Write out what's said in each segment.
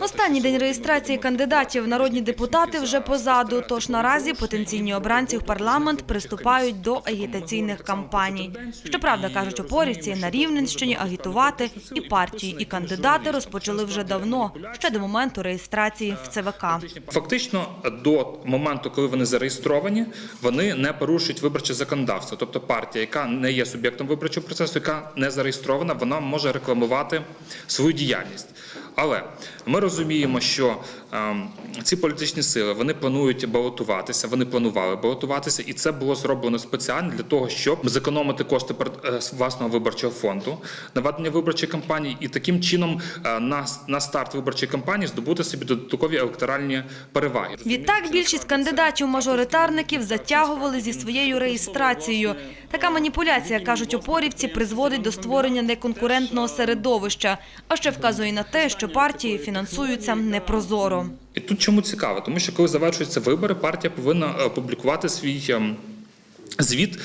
Останній день реєстрації кандидатів народні депутати вже позаду. Тож наразі потенційні обранці в парламент приступають до агітаційних кампаній. Щоправда, кажуть опорівці, на Рівненщині агітувати і партії, і кандидати розпочали вже давно, ще до моменту реєстрації в ЦВК. Фактично, до моменту, коли вони зареєстровані, вони не порушують виборче законодавство. Тобто партія, яка не є суб'єктом виборчого процесу, яка не зареєстрована, вона може рекламувати свою діяльність. Але ми розуміємо, що ем, ці політичні сили вони планують балотуватися, вони планували балотуватися, і це було зроблено спеціально для того, щоб зекономити кошти е, власного виборчого фонду на ведення виборчої кампанії, і таким чином е, на, на старт виборчої кампанії здобути собі додаткові електоральні переваги. Відтак більшість кандидатів-мажоритарників затягували зі своєю реєстрацією. Така маніпуляція, кажуть опорівці, призводить до створення неконкурентного середовища, а ще вказує на те, що партії фінансуються непрозоро. І тут чому цікаво, тому що коли завершуються вибори, партія повинна е, опублікувати свій. ем, Звіт е,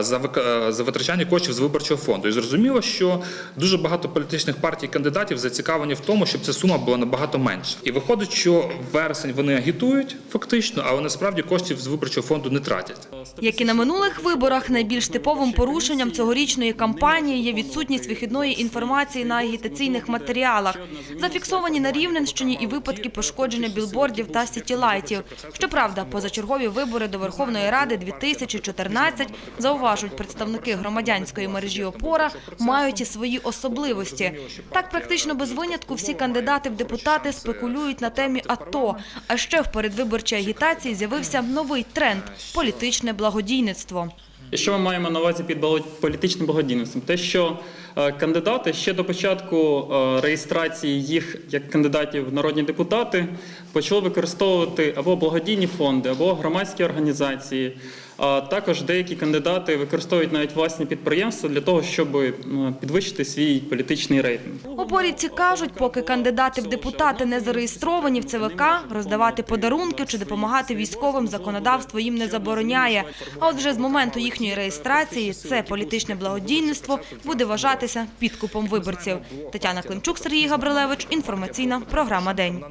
за вик- е, за витрачання коштів з виборчого фонду, і зрозуміло, що дуже багато політичних партій і кандидатів зацікавлені в тому, щоб ця сума була набагато менша. І виходить, що вересень вони агітують фактично, але насправді коштів з виборчого фонду не тратять. Як і на минулих виборах, найбільш типовим порушенням цьогорічної кампанії є відсутність вихідної інформації на агітаційних матеріалах. Зафіксовані на Рівненщині і випадки пошкодження білбордів та сітілайтів. Щоправда, позачергові вибори до Верховної Ради 2014, зауважують представники громадянської мережі «Опора», мають і свої особливості. Так, практично без винятку всі кандидати в депутати спекулюють на темі АТО. А ще в передвиборчій агітації з'явився новий тренд – політичне благодійництво. Що ми маємо на увазі під політичним благодійництвом? Те, що е, кандидати ще до початку е, реєстрації їх як кандидатів в народні депутати почали використовувати або благодійні фонди, або громадські організації. А також деякі кандидати використовують навіть власні підприємства для того, щоб е, підвищити свій політичний рейтинг. Опорівці кажуть, поки кандидати в депутати не зареєстровані в ЦВК, роздавати подарунки чи допомагати військовим законодавство їм не забороняє. А от вже з моменту їхньої реєстрації це політичне благодійництво буде вважатися підкупом виборців. Тетяна Климчук, Сергій Габрилевич. Інформаційна програма День.